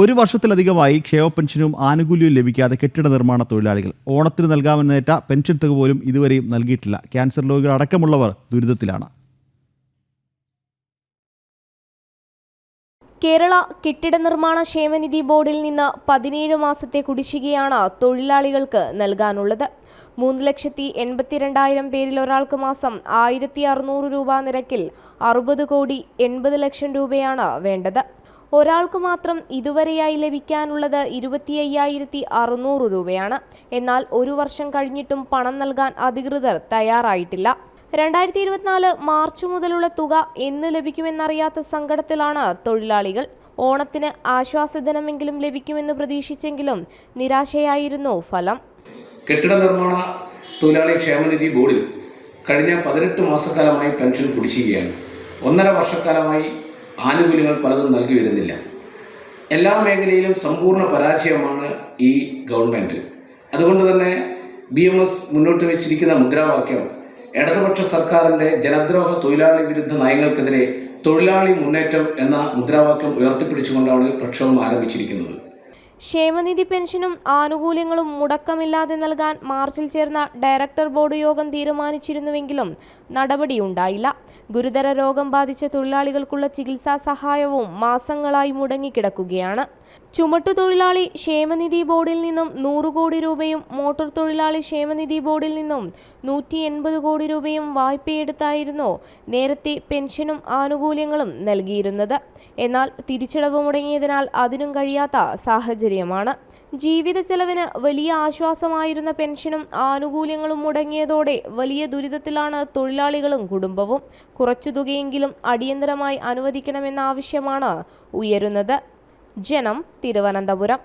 ഒരു വർഷത്തിലധികമായി ക്ഷേമ പെൻഷനും ആനുകൂല്യവും ലഭിക്കാതെ കെട്ടിട നിർമ്മാണ തൊഴിലാളികൾ. ഓണത്തിന് നൽകാമെന്നേറ്റ പെൻഷൻ തുക പോലും ഇതുവരെയും നൽകിയിട്ടില്ല. ക്യാൻസർ രോഗികൾ അടക്കമുള്ളവർ ദുരിതത്തിലാണ്. കേരള കെട്ടിട നിർമ്മാണ ക്ഷേമനിധി ബോർഡിൽ നിന്ന് പതിനേഴ് മാസത്തെ കുടിശ്ശികയാണ് തൊഴിലാളികൾക്ക് നൽകാനുള്ളത്. മൂന്ന് ലക്ഷത്തി എൺപത്തിരണ്ടായിരം പേരിൽ ഒരാൾക്ക് മാസം ആയിരത്തി അറുന്നൂറ് രൂപ നിരക്കിൽ അറുപത് കോടി എൺപത് ലക്ഷം രൂപയാണ് വേണ്ടത്. ഒരാൾക്ക് മാത്രം ഇതുവരെയായി ലഭിക്കാനുള്ളത് ഇരുപത്തി അയ്യായിരത്തി അറുന്നൂറ് രൂപയാണ്. എന്നാൽ ഒരു വർഷം കഴിഞ്ഞിട്ടും പണം നൽകാൻ അധികൃതർ തയ്യാറായിട്ടില്ല. രണ്ടായിരത്തി ഇരുപത്തിനാല് മാർച്ച് മുതലുള്ള തുക എന്ന് ലഭിക്കുമെന്നറിയാത്ത സങ്കടത്തിലാണ് തൊഴിലാളികൾ. ഓണത്തിന് ആശ്വാസധനമെങ്കിലും ലഭിക്കുമെന്ന് പ്രതീക്ഷിച്ചെങ്കിലും നിരാശയായിരുന്നു ഫലം. കെട്ടിട നിർമ്മാണ തൊഴിലാളി ക്ഷേമനിധി ബോർഡിൽ കഴിഞ്ഞ പതിനെട്ട് മാസക്കാലമായി പെൻഷൻ കുടിശ്ശികയാണ്. ഒന്നര വർഷക്കാലമായി ആനുകൂല്യങ്ങൾ പലതും നൽകി വരുന്നില്ല. എല്ലാ മേഖലയിലും സമ്പൂർണ പരാജയമാണ് ഈ ഗവൺമെന്റ് അതുകൊണ്ട് തന്നെ ബി എം എസ് മുന്നോട്ട് വെച്ചിരിക്കുന്ന മുദ്രാവാക്യം ഇടതുപക്ഷ സർക്കാരിന്റെ ജനദ്രോഹ തൊഴിലാളി വിരുദ്ധ നയങ്ങൾക്കെതിരെ തൊഴിലാളി മുന്നേറ്റം എന്ന മുദ്രാവാക്യം ഉയർത്തിപ്പിടിച്ചുകൊണ്ടാണ് പ്രക്ഷോഭം ആരംഭിച്ചിരിക്കുന്നത്. ക്ഷേമനിധി പെൻഷനും ആനുകൂല്യങ്ങളും മുടക്കമില്ലാതെ നൽകാൻ മാർച്ചിൽ ചേർന്ന ഡയറക്ടർ ബോർഡ് യോഗം തീരുമാനിച്ചിരുന്നുവെങ്കിലും നടപടിയുണ്ടായില്ല. ഗുരുതര രോഗം ബാധിച്ച തൊഴിലാളികൾക്കുള്ള ചികിത്സാ സഹായവും മാസങ്ങളായി മുടങ്ങിക്കിടക്കുകയാണ്. ചുമട്ടുതൊഴിലാളി ക്ഷേമനിധി ബോർഡിൽ നിന്നും നൂറ് കോടി രൂപയും മോട്ടോർ തൊഴിലാളി ക്ഷേമനിധി ബോർഡിൽ നിന്നും നൂറ്റി എൺപത് കോടി രൂപയും വായ്പയെടുത്തായിരുന്നു നേരത്തെ പെൻഷനും ആനുകൂല്യങ്ങളും നൽകിയിരുന്നത്. എന്നാൽ തിരിച്ചടവ് മുടങ്ങിയതിനാൽ അതിനും കഴിയാത്ത സാഹചര്യമാണ്. ജീവിത ചെലവിന് വലിയ ആശ്വാസമായിരുന്ന പെൻഷനും ആനുകൂല്യങ്ങളും മുടങ്ങിയതോടെ വലിയ ദുരിതത്തിലാണ് തൊഴിലാളികളും കുടുംബവും. കുറച്ചു തുകയെങ്കിലും അടിയന്തരമായി അനുവദിക്കണമെന്ന ആവശ്യമാണ് ഉയരുന്നത്. ജനം തിരുവനന്തപുരം